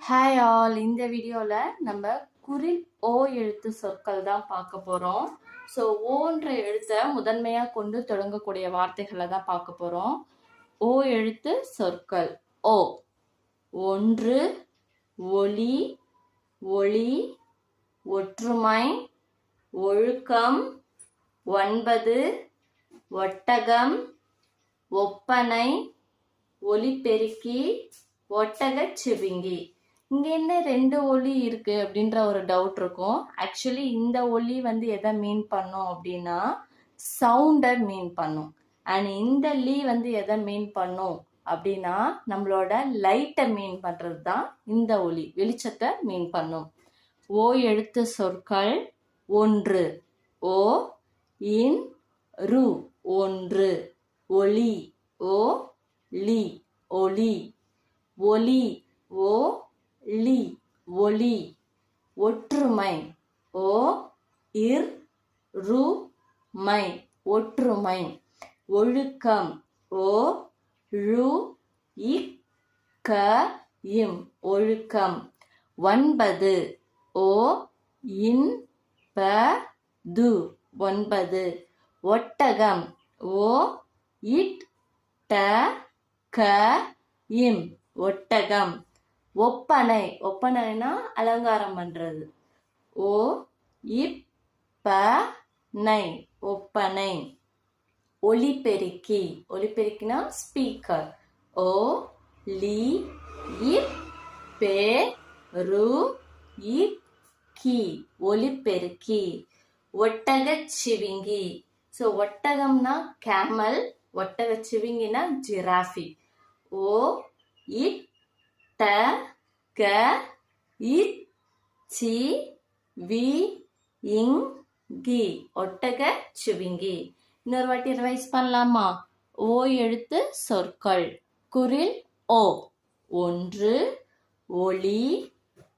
Hi all இந்த வீடியோவில் நம்ம குறில் ஓ எழுத்து சொற்கள் தான் பார்க்க போகிறோம் ஸோ ஓன்ற எழுத்தை முதன்மையாக கொண்டு தொடங்கக்கூடிய வார்த்தைகளை தான் பார்க்க போகிறோம் ஓ எழுத்து சொற்கள். ஓ. ஒன்று ஒளி ஒளி ஒற்றுமை ஒழுக்கம் ஒன்பது ஒட்டகம் ஒப்பனை ஒலிபெருக்கி ஒட்டகச் செவிங்கி. இங்கே என்ன ரெண்டு ஒலி இருக்குது அப்படின்ற ஒரு டவுட் இருக்கும். ஆக்சுவலி இந்த ஒலி வந்து எதை மீன் பண்ணும் அப்படின்னா சவுண்டை மீன் பண்ணும். அண்ட் இந்த லீ வந்து எதை மீன் பண்ணும் அப்படின்னா நம்மளோட லைட்டை மீன் பண்ணுறது தான் இந்த ஒலி வெளிச்சத்தை மீன் பண்ணும். ஓ எழுத்து சொற்கள் ஒன்று. ஓ இன் ரு ஒன்று. ஒளி ஓ லி ஒளி. ஒலி ஓ ஒளி ஒற்றுமை. ஓ இர் ரு மை. ஒற்றுமை. ஒழுக்கம். ஓ ழு இக் க இம். ஒழுக்கம். ஒன்பது. ஓ இன் ப து. ஒன்பது. ஒட்டகம். ஓ இட் ட க இம். ஒட்டகம். ஒப்பனை. ஒப்பனைனா அலங்காரம் பண்றது. ஓ இப் ப நை ஒப்பனை. ஒலிபெருக்கி. ஒலிபெருக்கினா ஸ்பீக்கர். ஓ லி இப் பே ரு இப் கி. ஒலிபெருக்கி. ஒட்டக சிவிங்கி. ஸோ ஒட்டகம்னா கேமல் ஒட்டக சிவிங்கினா ஜிராஃபி. ஓ இட் ட க இ சி வி இங் கி. ஒட்டக சுவிங்கி. இன்னொரு வாட்டி ரிவைஸ் பண்ணலாமா? ஓ எழுத்து சொற்கள். குரில் ஓ. ஒன்று ஒளி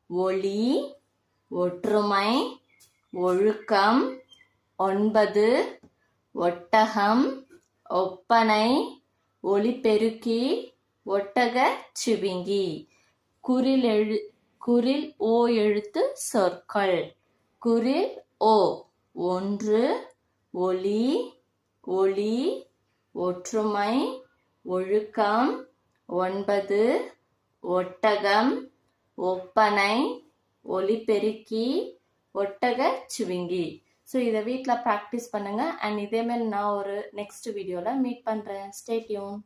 ஒளி ஒற்றுமை ஒழுக்கம் ஒன்பது ஒட்டகம் ஒப்பனை ஒளிபெருக்கி ஒட்டக சிவிங்கி. குரில் எழு குரில் ஓ எழுத்து சொற்கள். குரில் ஓ ஒன்று ஒளி ஒளி ஒற்றுமை ஒழுக்கம் ஒன்பது ஒட்டகம் ஒப்பனை ஒலிபெருக்கி ஒட்டக சிவிங்கி. ஸோ இதை வீட்டில் ப்ராக்டிஸ் பண்ணுங்கள் அண்ட் இதேமாரி நான் ஒரு நெக்ஸ்ட் வீடியோவில் மீட் பண்ணுறேன் ஸ்டேட்யூன்